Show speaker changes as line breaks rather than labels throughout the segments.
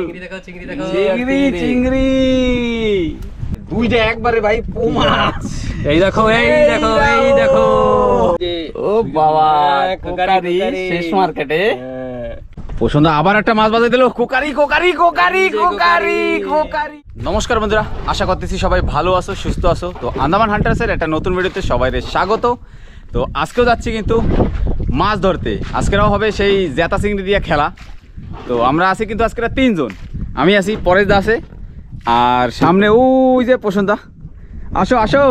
চিংড়ি দেখো চিংড়ি দেখো
চিংড়ি চিংড়ি দুইটা একবারে ভাই পোমাছ
এই দেখো এই দেখো এই দেখো
ও বাবা
কোকারি।
শেষ মার্কেটে। পছন্দ আবার একটা মাছ বাজাই দিল। কোকারি কোকারি কোকারি কোকারি। কোকারি নমস্কার বন্ধুরা আশা করতেছি সবাই ভালো আছো সুস্থ আছো। তো আন্দামান হান্টার্সের একটা নতুন ভিডিওতে সবাই স্বাগত। তো আজকেও যাচ্ছি কিন্তু মাছ ধরতে। আজকেরাও হবে সেই জেতা চিংড়ি দিয়ে খেলা। তো আমরা আছি কিন্তু আজকে তিনজন। আমি আছি পরেশ দা আছে আর সামনে ওই যে প্রশান্তা আসো আসো।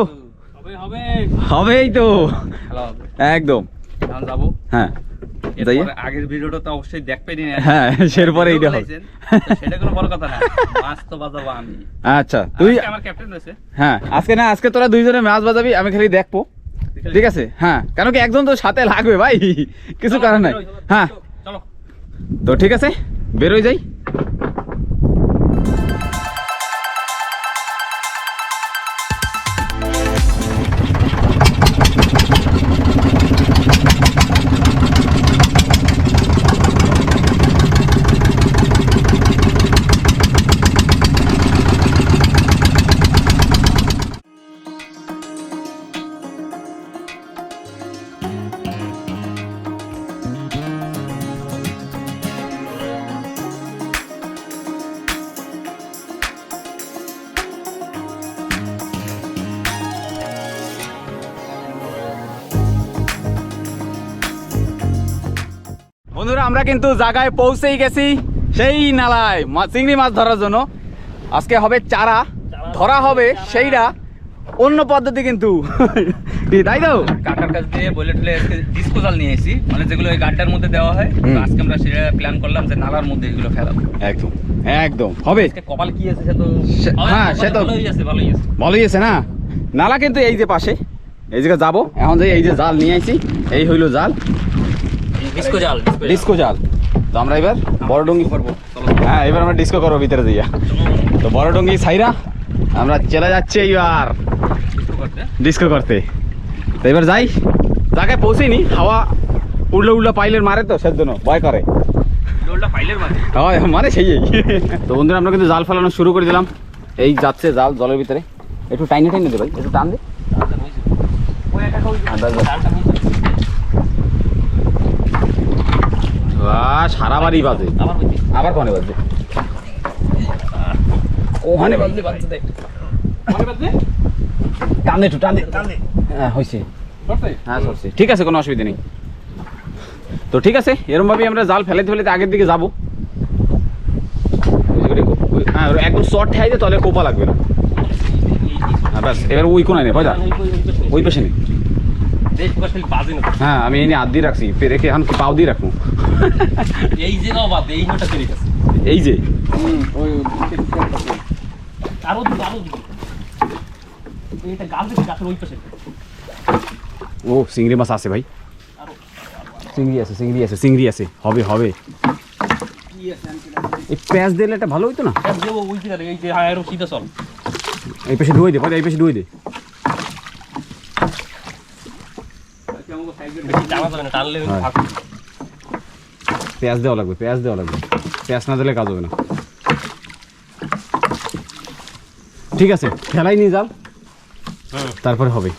হবে হবে।
হবেই তো। একদম।
যাব।
হ্যাঁ
আগের ভিডিওটা তো অবশ্যই দেখবে নি
হ্যাঁ সেরপরে এইটা হবে
সেটা কোনো বড় কথা না। মাছ তো বাজাবো আমি।
আচ্ছা তুই
আমার ক্যাপ্টেন রয়েছে।
হ্যাঁ আজকে না আজকে তোরা দুইজনে মাছ বাজাবি আমি খালি দেখব। ঠিক আছে। হ্যাঁ কারণ কি একজন তো সাথে লাগবে ভাই। কিছু কারণ নাই। হ্যাঁ। তো ঠিক আছে বেরোই যাই আমরা কিন্তু জায়গায় পৌঁছেই গেছি সেই নালায় চিংড়ি মাছ ধরার জন্য। আজকে হবে চারা। ধরা হবে সেইটা অন্য পদ্ধতি কিন্তু। তাই তো?
কাকার কাছ দিয়ে বলে ঠলে ডিসকো জাল নিয়ে এসেছি মানে যেগুলো গাড্ডার মধ্যে দেওয়া হয় আজকে আমরা সেটা প্ল্যান করলাম যে নালার মধ্যে এগুলো ফেলাবো।
একদম। একদম। হবে।
কপাল কি আছে সে তো
হ্যাঁ, সে তো-
ভালোই আছে ভালোই আছে।
ভালোই আছে না? নালা কিন্তু এই যে পাশে। এই জায়গায় যাব। এখন যে এই যে জাল নিয়ে আইছি এই হইল জাল।
ডিসকো জাল
ডিস্কো জাল। তো আমরা এবার বড় ডুঙ্গি
করব
হ্যাঁ এবার আমরা ডিস্কো করব ভিতরে দিয়া। তো বড় ডুঙ্গি ছাইরা আমরা চলে যাচ্ছি এইবার
ডিসকো করতে।
তো এবার যাই। জায়গায় পৌঁছেনি হাওয়া উড়লো উড়লো পাইলের মারে তো সেজন্য ভয় করে। মানে সেই। তো বন্ধুরা আমরা কিন্তু জাল ফেলানো শুরু করে দিলাম। এই যাচ্ছে জাল জলের ভিতরে। একটু টাইনে টাইনে দে ভাই একটু টান দে
ওই একটা কই
আচ্ছা, আচ্ছা।
জালটা নিয়ে
আহ, সারা বাড়ি বাজে।
আবার
আবার কনে বাজে? ওখানে বাজে।
দেখ। বাজছে
টান একটু টান। হ্যাঁ হয়েছে হ্যাঁ সরছে। ঠিক আছে কোনো অসুবিধা নেই। তো ঠিক আছে এরমভাবেই আমরা জাল ফেলাইতে ফেলাইতে আগের দিকে যাব। হ্যাঁ ওই একদম শর্ট ঠাইতে তাহলে কোপা লাগবে না। হ্যাঁ ব্যাস এবার ওই কোনায় নেই ভয়দা ওই পেশে নেই
বাজে না।
হ্যাঁ আমি এনে হাত দিয়ে রাখছি রেখে এখন কি পাও দিয়ে রাখব?
এই যে বাদ এই নোটা চলে গেছে
এই যে
ওই আরও আরও এটা গাছ দিকে গাছের ওই পাশে
ও চিংড়ি মাছ আছে ভাই। চিংড়ি আছে চিংড়ি আছে চিংড়ি আছে। হবে হবে। এই প্যাঁচ দিলে একটা ভালো হইতো না?
এই যে আরও সিধা চল
এই পেশে ধুয়ে দে। পরে এই পেশে ধুয়ে দে
টানলে
হ্যাঁ। পেঁয়াজ দেওয়া লাগবে পেঁয়াজ দেওয়া লাগবে। পেঁয়াজ না দিলে কাজ হবে না। ঠিক আছে ফেলাই নিয়ে জাল তারপরে হবে।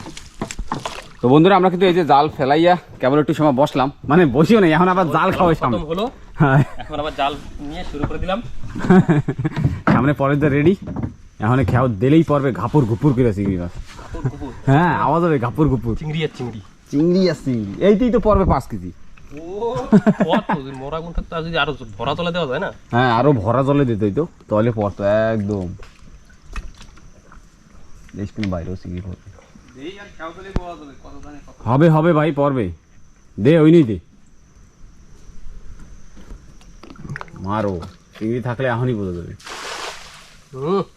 তো বন্ধুরা আমরা কিন্তু এই যে জাল ফেলাইয়া কেবল একটু সময় বসলাম। মানে বসিও নাই এখন আবার জাল খাওয়াই সামনে।
হলো
হ্যাঁ।
এখন আবার জাল নিয়ে শুরু করে দিলাম।
সামনে পরের দা রেডি এখন খেয়াও দিলেই পড়বে ঘাপুর ঘুপুর করে চিংড়ি মাছ। হ্যাঁ আওয়াজ হবে ঘাপুর ঘুপুর।
চিংড়ি আর চিংড়ি।
চিংড়ি আর চিংড়ি। এইটাই তো পড়বে পাঁচ কেজি। হ্যাঁ আরও ভরা জলে দিতই তো তাহলে পড়তো একদম। বাইরেও হবে হবে ভাই পড়বে। দে ওই নিই দে। মারো। চিংড়ি থাকলে এখনই বোঝা যাবে।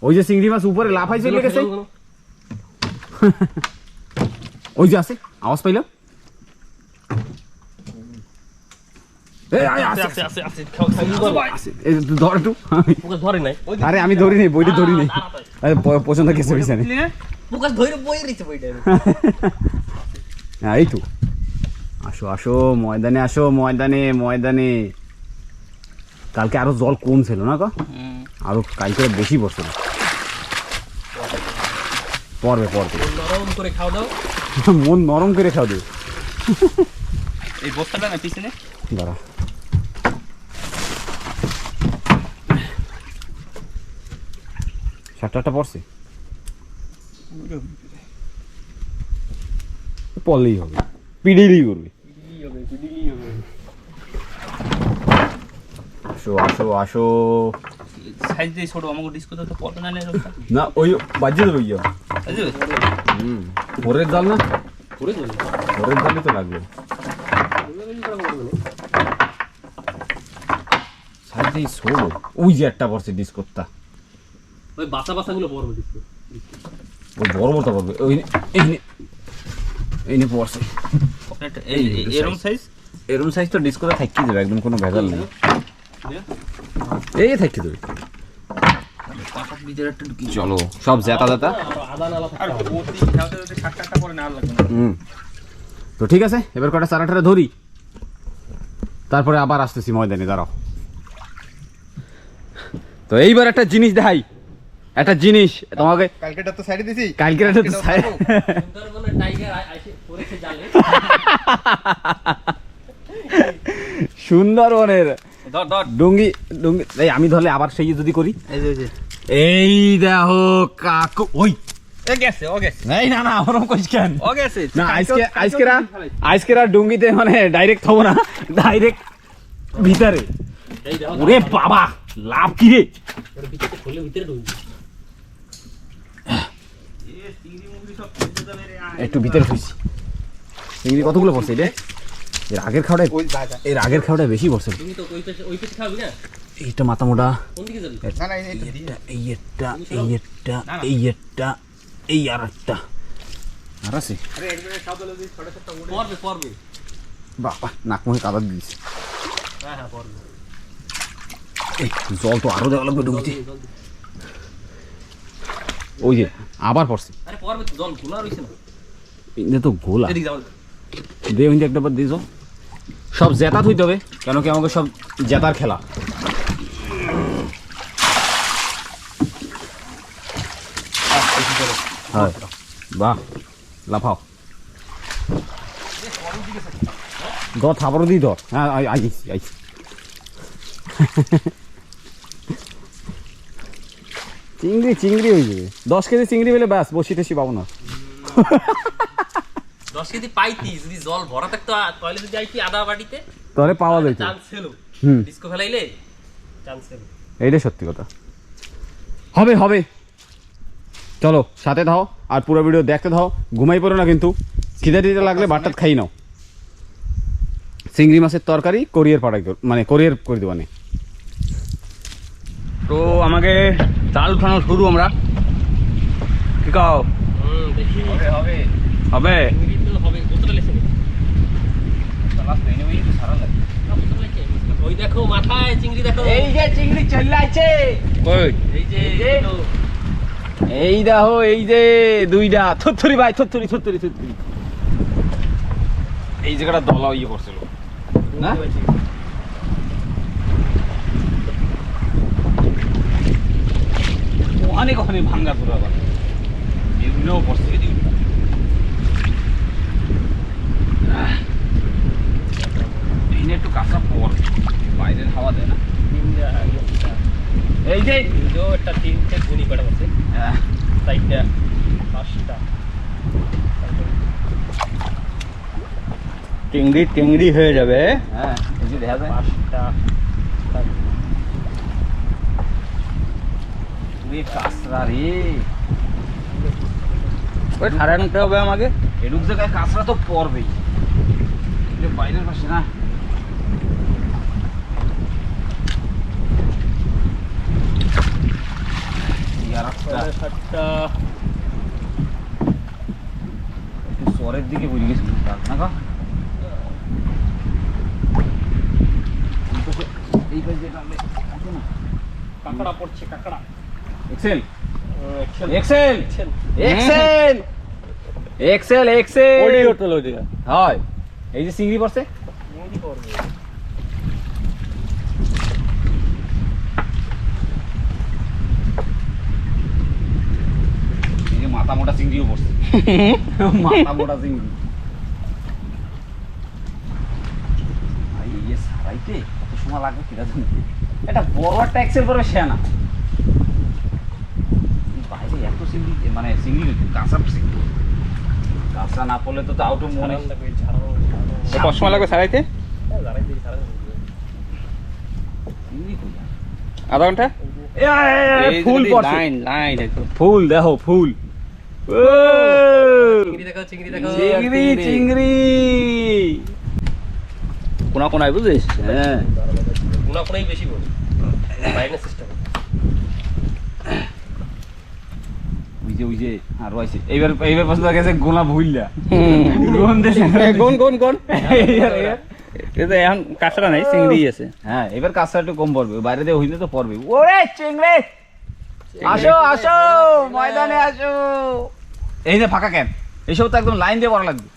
ওই যে চিংড়ি মাছ উপরে লাফাই চলে ওই যে আছে আওয়াজ পাইলাম এই, আয়,
আছে
আছে,
আছে আছে আছে খাও খাও
আছে। এই, তুই ধর একটু। আরে আমি ধরি বইটা ধরি পছন্দ
বইটা
হ্যাঁ এই তো। আসো আসো ময়দানে আসো ময়দানে ময়দানে। কালকে আরও জল কম ছিল না গো? আরও কালকে বেশি পড়ছিল পড়বে পড়বে।
নরম করে খাও দাও।
মন নরম করে খাও দিও
এই বস্তাটা না পিছনে
দাঁড়া। সাতটা আটটা পড়ছে? পড়লেই হবে। পিডিলেই করবে। আসো আসো আসো।
সাইজ দিয়ে ছোট আমাকে ডিসকো তো পড়বে না না
না ওই বাজিয়ে দেবো ইয়া
বুঝলি
হুম ভোরের জাল না? ভোরের জালই তো লাগবে। সাইডে ছোট। ওই যে একটা পড়ছে ডিসকোরটা
ওই বাসা বাসাগুলো পড়বে দিচ্ছি
ওই বড় বড়টা পড়বে ওই এই নে এই নে পড়ছে।
এই এই- সাইজ
এরকম সাইজ তো ডিসকোতে থাকি যাবে একদম কোনো ভেজাল নেই। এই থাকি
ঢুকি
চলো সব জেতা জেতা তো ঠিক আছে এবার কটা চারাটারে ধরি। তারপরে আবার আসতেছি ময়দানে দাঁড়াও। তো এইবার একটা জিনিস দেখাই। একটা জিনিস তোমাকে
কালকেটা তো সাইডে দিছি।
কালকের একটা তো।
সুন্দরবনের টাইগার পড়েছে জালে
সুন্দরবনের
ধর ধর।
ডুঙ্গি ডুঙ্গি এই আমি ধরলে আবার সেই যদি করি।
এই যে এই
দেখো কাকু ওই। ডুঙ্গিতে মানে ডাইরেক্ট হব না। ডাইরেক্ট ভিতরে। ওরে বাবা লাভ কি রে?
ভিতরে খুলে ভিতরে ঢুকবে।
একটু ভিতরে খুঁজছি চিংড়ি কতগুলো পড়ছে রে এর আগের খাওয়াটা
ওই যা যা
এর আগের খাওয়াটা বেশি পড়ছে।
তুমি তো ওই পেছে ওই পেছে খাবি না?
এইটা মাথা মোটা।
কোন দিকে যাবি?
না না এই-
এটা একটা এই একটা এই একটা এই আর একটা। আর আছে?
পড়বে পড়বে।
বাবা নাক মুখে কাদা দিয়েছে।
হ্যাঁ হ্যাঁ পড়বে।
এই জল তো আরও দেওয়া লাগবে ডুবিতে। ওই যে আবার পড়ছে। এটা তো গোলা দে ওই একটা বার দিয়েছ সব জেতাত হইতে হবে কেন কি আমাকে সব জেতার খেলা। হয়। বাহ লাফাও। ধর থাপড় দিই ধর। হ্যাঁ আই- আইছি আইছি। চিংড়ি চিংড়ি হয়ে যাবে দশ কেজি চিংড়ি পেলে ব্যাস বসি টসি পাবো না।
দশ কেজি পাইতি যদি জল ভরা থাকতো টয়লেটে যাইতি আদা বাটিতে
তবে পাওয়া যাইতো।
চান্স ছিল
হুম।
ডিস্কো ফেলাইলে চান্স ছিল
এইটাই সত্যি কথা। হবে হবে। চলো সাথে থাও আর পুরো ভিডিও দেখতে থাও। ঘুমাই পড়ো না কিন্তু। খিদে দিতে লাগলে ভাতটাত খাই নাও। চিংড়ি মাছের তরকারি কোরিয়ার পাঠাই মানে কোরিয়ার করে দেবো মানে।
তো আমাকে চাল উঠানো শুরু আমরা। কি কাও হবে
ওই দেখো মাথায় চিংড়ি দেখো।
এই যে চিংড়ি চলে আছে
কই?
এই যে
এই দেখো। এই যে দুইটা। থুরথুরি ভাই থুরথুরি থুরথুরি থুরথুরি এই জায়গাটা দলা ইয়ে করছিল। না? অনেক অনেক ভাঙ্গা পুরো আবার এদিকে। আহ। এই নিয়ে একটু কাঁচা পর বাইরের হাওয়া দেয় না। এই যে
একটা তিনটে গুড়ি কাটা আছে
আহ,
চারটা পাঁচটা।
টিংড়ি টিংড়ি হয়ে যাবে।
হ্যাঁ দেখা যায়।
পাঁচটা।
রে কাঁচরা রে
ওই ঠাড়া নিতে হবে আমাকে?
এরূপ জায়গায় কাঁচরা তো পড়বেই এগুলো বাইরের পাশে না। এই আর একটা
ছয়, সাতটা।
একটু চরের দিকে বুঝে গেছি না গো এই পাশে এই পাশে যেটা আমরা আছে না।
কাঁকড়া পড়ছে কাঁকড়া।
এক্সেল
এক্সেল
এক্সেল
এক্সেল
এক্সেল
ওডি হোটেল ওইদিকে।
হয়। এই যে চিংড়ি পড়ছে। মাথা মোটা চিংড়িও পড়ছে। মাথা মোটা চিংড়ি। সারাইতে কত সময় লাগবে কিরা জানি এটা বড় একটা এক্সেল করবে সে না। এত চিংড়ি মানে কিন্তু কাঁচা চিংড়ি কাঁচা না পড়লে তো তাও তো মনে
কত সময় লাগবে সারাইতে? আধা ঘণ্টা?
ফুল
লাইন লাইন
ফুল দেখো ফুল।
চিংড়ি চিংড়ি
কোনা কোনায় বুঝিস?
হ্যাঁ
কোনা কোনাই বেশি বড় বাইরের সিস্টেম
ওই যে ওই যে আরও আছে এইবার এইবার পছন্দ গেছে গোলা ভুললা গোন দেশে
কোন কোন কোন এটা এখন কাঁচরা নাই চিংড়ি আছে
হ্যাঁ এবার কাজটা একটু কম পড়বে। বাইরে দিয়ে হইলে তো পড়বে। ওরে চিংড়ি! আসো আসো ময়দানে আসো। এই যে ফাঁকা কেন এইসব তো একদম লাইন দিয়ে পড়া লাগবে।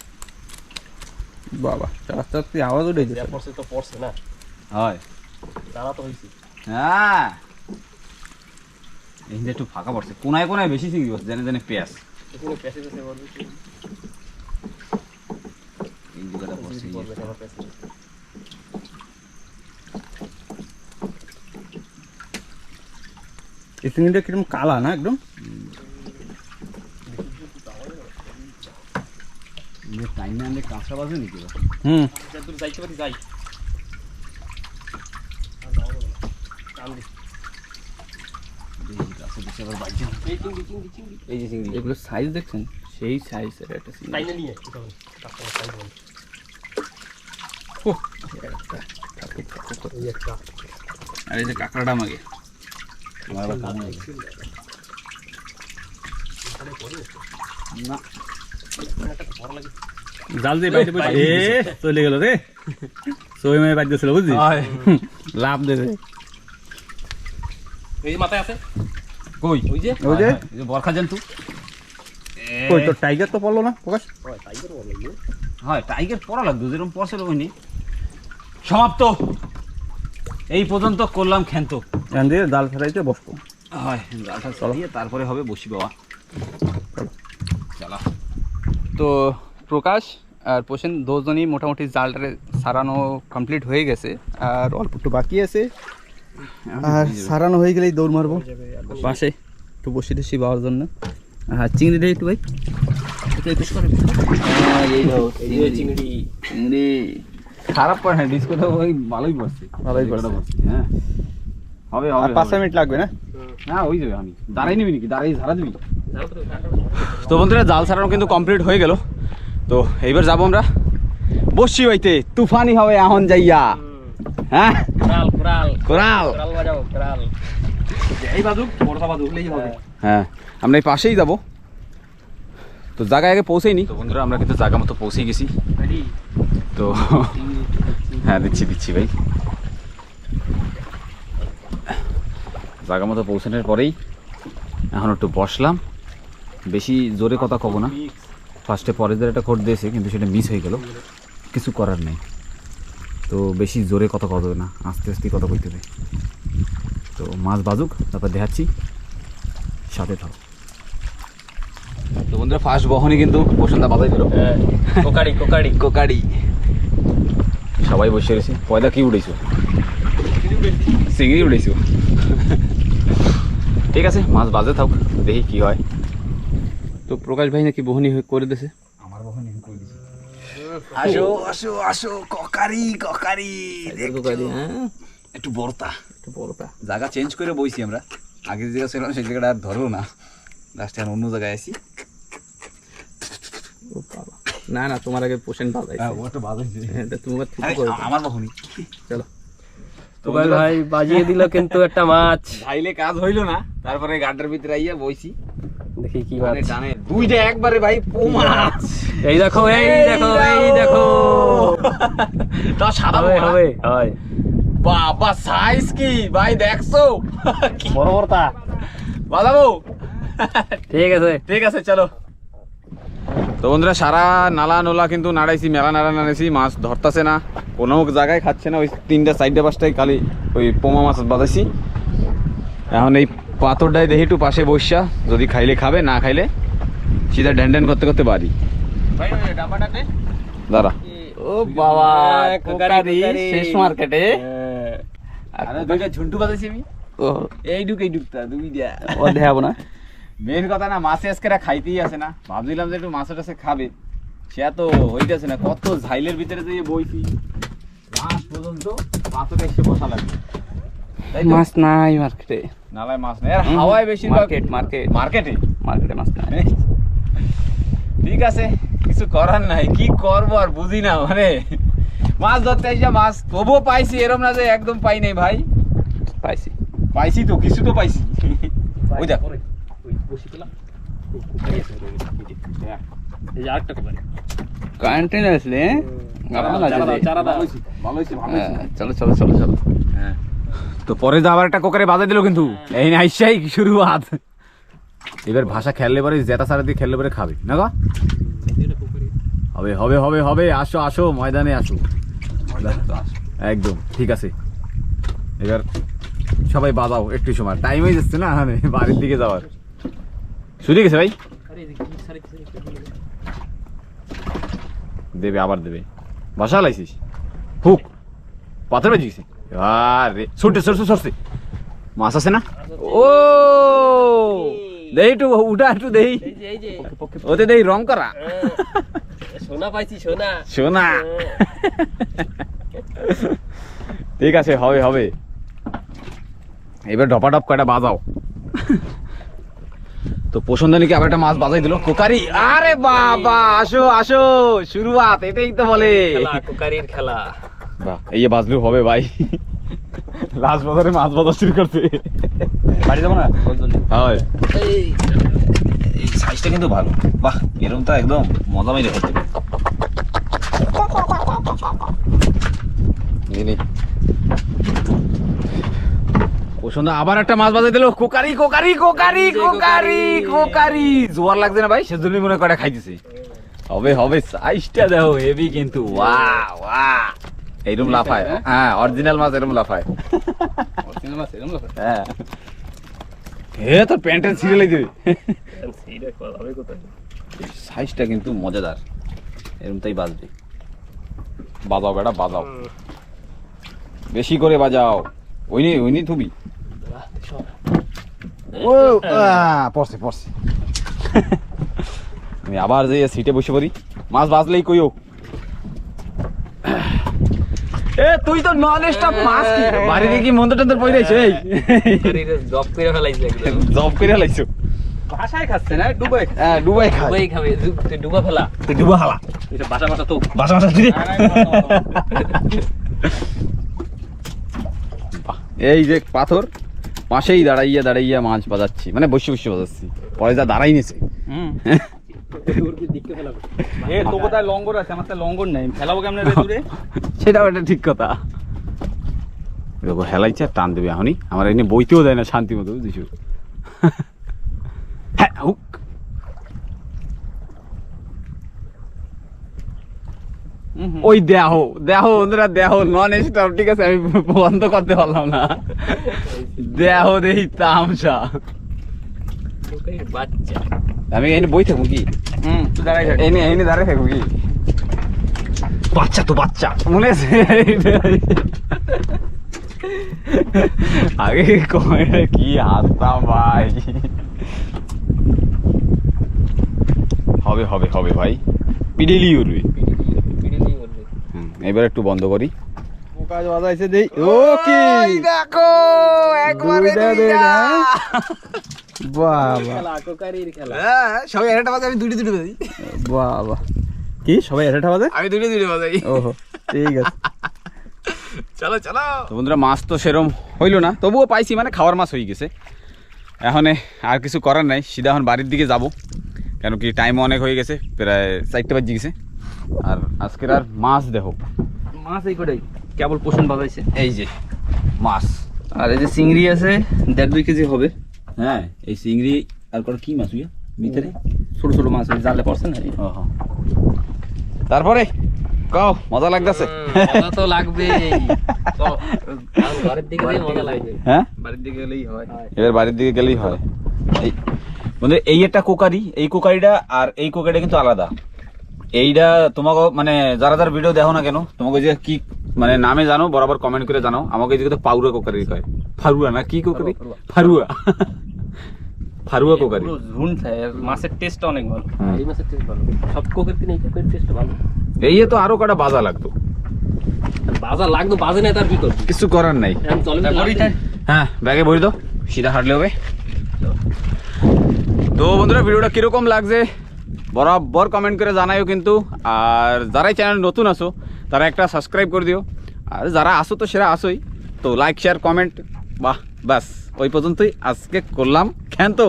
বাবা আওয়াজ
পড়ছে তো পড়ছে না।
হয়।
দাঁড়া তো হইছে।
হ্যাঁ। যে একটু ফাঁকা পড়ছে। কোনায় কোনায় বেশি চিংড়ি বসে জানে জানে পেঁয়াজ।
এখানে
এই জায়গাটা
চিংড়িটা কীরকম কালা না একদম?
টাইমে আনলে কাঁচা বাজে নাকি?
হুম।
যাইতে পারি যাই।
এই গাছে বসে আবার বাজছে না।
এই চিংড়ি চিংড়ি চিংড়ি।
এই যে চিংড়ি।
এগুলো সাইজ দেখছেন? সেই সাইজের একটা চিংড়ি।
টাইনে নিয়ে তখন কাস্টমার সাইড বল এই একটা
আর এই যে কাঁকড়াটা আমাকে
আমার আবার কামড় লাগবে। না।
বড় লাগে।
জাল দিয়ে বাইরে বসে। এ চলে গেল রে। সই মেয়ে বাইর দিয়েছিল বুঝলি? লাভ দেবে।
এই যে মাথায় আছে?
কই?
ওই যে?
ওই যে?
এই যে বরখা জন্তু।
কই তোর টাইগার তো পড়ল না প্রকাশ?
টাইগার
হয় টাইগার পড়া লাগতো যেরকম পড়ছিল ওইনি সমাপ্ত। এই পর্যন্ত করলাম ক্ষান্ত।
এখান দিয়ে ফেরাইতে বসবো।
হয় চালিয়ে তারপরে হবে বসি বাবা। চালা।
তো প্রকাশ আর পোষণ দুজনই মোটামুটি জালটারে সারানো কমপ্লিট হয়ে গেছে আর অল্প একটু বাকি আছে। আর সারানো হয়ে গেলেই দৌড় মারবো। পাশে একটু বসে টসি পাওয়ার জন্য। হ্যাঁ চিংড়ি দেয় একটু ভাই।
চিংড়ি।
চিংড়ি। খারাপ পড়ে না ডিসকোটা ওই ভালোই পড়ছে।
ভালোই পড়ছে।
পড়ছে। হ্যাঁ। হবে হবে
পাঁচ
হবে।
মিনিট লাগবে না?
হ্যাঁ ওই যাবে আমি। দাঁড়াই নিবি নাকি? দাঁড়াই ঝাড়া দিবি
যাও তো।
তো বন্ধুরা জাল ছাড়ানো কিন্তু কমপ্লিট হয়ে গেল। তো এইবার যাব আমরা। বসি হইতে। তুফানি হবে এখন যাইয়া। হ্যাঁ?
কোরাল। কোরাল।
কোরাল
কোরাল বাজাও কোরাল। এই বাজুক বড়টা বাজুক হবে
হ্যাঁ আমরা এই পাশেই যাব। তো জায়গায় আগে পৌঁছেইনি। তো বন্ধুরা আমরা কিন্তু জায়গা মতো পৌঁছেই গেছি। তো হ্যাঁ দিচ্ছি দিচ্ছি ভাই। জায়গা মতো পৌঁছানোর পরেই এখন একটু বসলাম। বেশি জোরে কথা কব না। ফার্স্টে পরের একটা কোড দিয়েছে কিন্তু সেটা মিস হয়ে গেল। কিছু করার নেই। তো বেশি জোরে কথা কত না। আস্তে আস্তে কথা কইতে হবে। তো মাছ বাজুক তারপর দেখাচ্ছি। সাথে থাকো। তো বন্ধুরা ফার্স্ট বহনই কিন্তু বসন্তদা বাজাই দিল।
কোকাড়ি কোকাড়ি।
কোকাড়ি। সবাই বসে রয়েছে। পয়দা কি উড়েছো? চিংড়ি উড়েছো? ঠিক আছে মাছ বাজে থাক দেখি কি হয়।
তো প্রকাশ ভাই নাকি বহনি করে দিয়েছে
আমার বহন আমি করে দিছি আসো আসো আসো ককারি ককারি একটু বড়তা
একটু বড়টা।
জায়গা চেঞ্জ করে বইছি আমরা। আগে যে জায়গা ছিলাম সেই জায়গাটা আর ধরো না। লাস্টে আর অন্য জায়গায় আছি
ও বাবা। না না তোমার আগে পোষণ বাজাইছে।
ওটা বাজাইছি।
হ্যাঁ, ঠিক করে
আমার বহনি।
চলো।
ভাই বাজিয়ে দিল কিন্তু একটা মাছ।
ধাইলে কাজ হইল না তারপরে গাড্ডার ভিতরে আইয়া বইছি।
দেখি কি মাছ
টানে দুইটা একবারে ভাই পো মাছ
এই দেখো এই দেখো এই দেখো।
তা সাদা
হবে
হবে
হয়।
বাবা সাইজ কি? ভাই দেখছ?
বড় বড়টা
বাজাবো
ঠিক আছে।
ঠিক আছে চলো। তো বন্ধুরা সারা নালা নোলা কিন্তু নাড়াইছি মেলা নাড়া নাড়াইছি মাছ ধরতাছে না। কোনো জায়গায় খাচ্ছে না ওই তিনটা চারটে পাঁচটায় খালি ওই পোমা মাছ বাজাইছি। এখন এই পাথরটাই দেখি একটু পাশে বসা যদি খাইলে খাবে না খাইলে সিধা ড্যান ড্যান করতে করতে বাড়ি। দাঁড়া।
ও বাবা
কোকারি।
শেষ মার্কেটে।
ঝুন্টু বাজাইছি আমি।
ও।
এই ঢুকতা
দেখাবো না।
মেন কথা না মাছে আজকে খাইতেই আছে না। ভাবছিলাম যে একটু মাছে টাছে খাবে। সে তো হইতেছে না কত ঝাইলের ভিতরে যে বইছি। মাছ পর্যন্ত এসে বসা লাগবে?
মাছ নাই মার্কেটে।
নালায় মাছ নেই। আর হাওয়ায় বেশি
মার্কেট মার্কেট।
মার্কেটে?
মার্কেটে মাছ নাই।
ঠিক আছে কিছু করার নাই। কি করব আর বুঝি না মানে। মাছ ধরতে এসে মাছ তবুও পাইছি এরম না যে একদম পাই নাই ভাই।
পাইছি।
পাইছি তো কিছু তো পাইছি। ওই দেখ।
কারেন্টে আসলে চলো চলো চলো চলো।
তো পরে তো আবার একটা কোকারে বাজে দিল কিন্তু। এই নাইসাই শুরুয়াত। এবার ভাষা খেললে পরে জেতা সারা দিয়ে খেললে পরে খাবে। না গো? হবে হবে হবে হবে, আসো আসো, ময়দানে আসো। একদম, ঠিক আছে। এবার সবাই বাজাও, একটু সময়। টাইম হয়ে যাচ্ছে না মানে বাড়ির দিকে যাওয়ার। শুনে গেছে ভাই? দেবে, আবার দেবে। বাসা লাইছিস? হুক, পাথর বেজে গেছে। আরে ছুটে সরছে সরছে মাছ আছে না ও দেই একটু উঠা একটু দেই ওতে দেই রং করা
সোনা পাইছি সোনা
শোনা ঠিক আছে হবে হবে এবার ডপাডপ কয়টা বাজাও তো পোষণদানিকে আবার একটা মাছ বাজাই দিল কোকারি আরে বাবা আসো আসো শুরুয়াত এটাই তো বলে
কোকারির খেলা
বাহ এই যে বাজলেও হবে ভাই। লাস্ট বাজারে মাছ বাজার শুরু করছে।
বাড়ি যাব না?
হয়।
এই
সাইজটা কিন্তু ভালো। বাহ এরকম তো একদম মজা মেরে
পছন্দ আবার একটা মাছ বাজাই দিল। কোকারি কোকারি কোকারি কোকারি। কোকারি জোয়ার লাগছে না ভাই? সেজন্যই মনে করে খাইতেছে। হবে হবে সাইজটা দেখো হেভি কিন্তু। ওয়া ওয়া এইরকম লাফায়। হ্যাঁ? অরিজিনাল মাছ এরকম লাফায়। হ্যাঁ। হে তোর প্যান্টের ছিঁড়ে লাগবে
সেইটা হবে কোথায়?
সাইজটা কিন্তু মজাদার। এরকম তাই বাজবে। বাজাও বেটা বাজাও। বেশি করে বাজাও। ওই নি ওই নি তুমি ও পড়ছে পড়ছে। আমি আবার যে সিটে বসে পড়ি। মাছ বাজলেই কইও এ তুই তো নন স্টপ মাছ কি বাড়িতে কি মন্দ টন্দর এই
জব করে ফেলাইছে
জব করে লাইছো
বাসায় খাচ্ছে না ডুবাই
হ্যাঁ ডুবাই খাই
ডুবাই খাবে তুই ডুবা ফেলা
তুই ডুবা হালা
এটা বাসা বাসা তো
বাসা বাসা দিদি এই যে পাথর পাশেই দাঁড়াইয়া দাঁড়াইয়া মাছ বাজাচ্ছি মানে বসে বসে বাজাচ্ছি পরে যা দাঁড়াই নিছে
হুম এ তো কোথায় লঙ্গর আছে? আমার তো লঙ্গর নেই। ফেলাবো কেমন রে দূরে?
সেটাও একটা ঠিক কথা। দেখো হেলাইছে আর টান দেবে এখনই। আমার এখানে বইতেও দেয় না শান্তি মতো বুঝিস হ্যাঁ হুক। ওই দেহ দেহ বন্ধুরা দেহ নন স্টপ ঠিক আছে? আমি বন্ধ করতে পারলাম না। দেহ দেহি তামসা।
বাচ্চা।
আমি এনে বই থাকব কি?
হুম দাঁড়াই থাক।
এনে এনে দাঁড়িয়ে থাকব কি? বাচ্চা তো বাচ্চা। মনে আছে? আগে কমেন্টে কি হাসতাম ভাই। হবে হবে হবে ভাই। পিডিলি হুম, এবার একটু বন্ধ করি।
কাজ বাজাইছে দেই। ও কি?
দেখো
দুইটা। বাবা।
খেলা
সবাই একটা বাজে আমি দুটি দুটি বাজি
বাবা। কি? সবাই এটা বাজে
আমি দুটি দুটি বাজাই।
ওহো ঠিক আছে।
চলো চলো। তো বন্ধুরা মাছ তো সেরম হইল না। তবুও পাইছি মানে খাওয়ার মাছ হয়ে গেছে। এখন আর কিছু করার নাই। সিধা এখন বাড়ির দিকে যাব। কেন কি টাইম অনেক হয়ে গেছে প্রায় চারটে বাজে গেছে। আর আজকের আর মাছ দেখো।
মাছ এই কটাই? কেবল পোষণ বাজাইছে।
এই যে মাছ।
আর এই যে চিংড়ি আছে দেড় দুই কেজি হবে।
হ্যাঁ এই চিংড়ি আর কোনো কি মাছ উইয়া ভিতরে
ছোট ছোট মাছ জালে পড়ছে না?
তারপরে কও মজা লাগতেছে?
মজা তো লাগবে ঘরের দিকে মজা লাগবে।
হ্যাঁ?
বাড়ির দিকে গেলেই হয়।
এবার বাড়ির দিকে গেলেই হয়। এই বন্ধু এই একটা কোকারি এই কোকারিটা আর এই কোকারিটা কিন্তু আলাদা। এইটা তোমাকে মানে যারা যারা ভিডিও দেখো না কেন তোমাকে যে কি মানে নামে জানো বরাবর কমেন্ট করে জানো আমাকে যে কিন্তু পাউরা কোকারি কয়। ফারুয়া না কি কোকারি? ফারুয়া। ফারুয়া কোকারি।
পুরো ঝুন থাকে মাছের টেস্টটা অনেক ভালো। এই মাছের টেস্ট ভালো। সব কোকের কিনে এই কোকের টেস্ট ভালো।
এই তো আরও কটা বাজা লাগতো।
বাজার লাগতো বাজে নাই তার কি করবি
কিছু করার নাই? হ্যাঁ ব্যাগে ভরি দাও সিধা হাঁটলে হবে। তো বন্ধুরা ভিডিওটা কীরকম লাগছে? বরাবর কমেন্ট করে জানাইও কিন্তু। আর যারাই চ্যানেল নতুন আসো তারা একটা সাবস্ক্রাইব করে দিও। আর যারা আসো তো সেরা আসোই তো লাইক শেয়ার কমেন্ট বাহ ব্যাস। ওই পর্যন্তই। আজকে করলাম খ্যান তো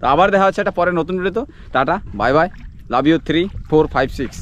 তো আবার দেখা হচ্ছে একটা পরে নতুন ভিডিও তো। Tata, bye bye love you three four five six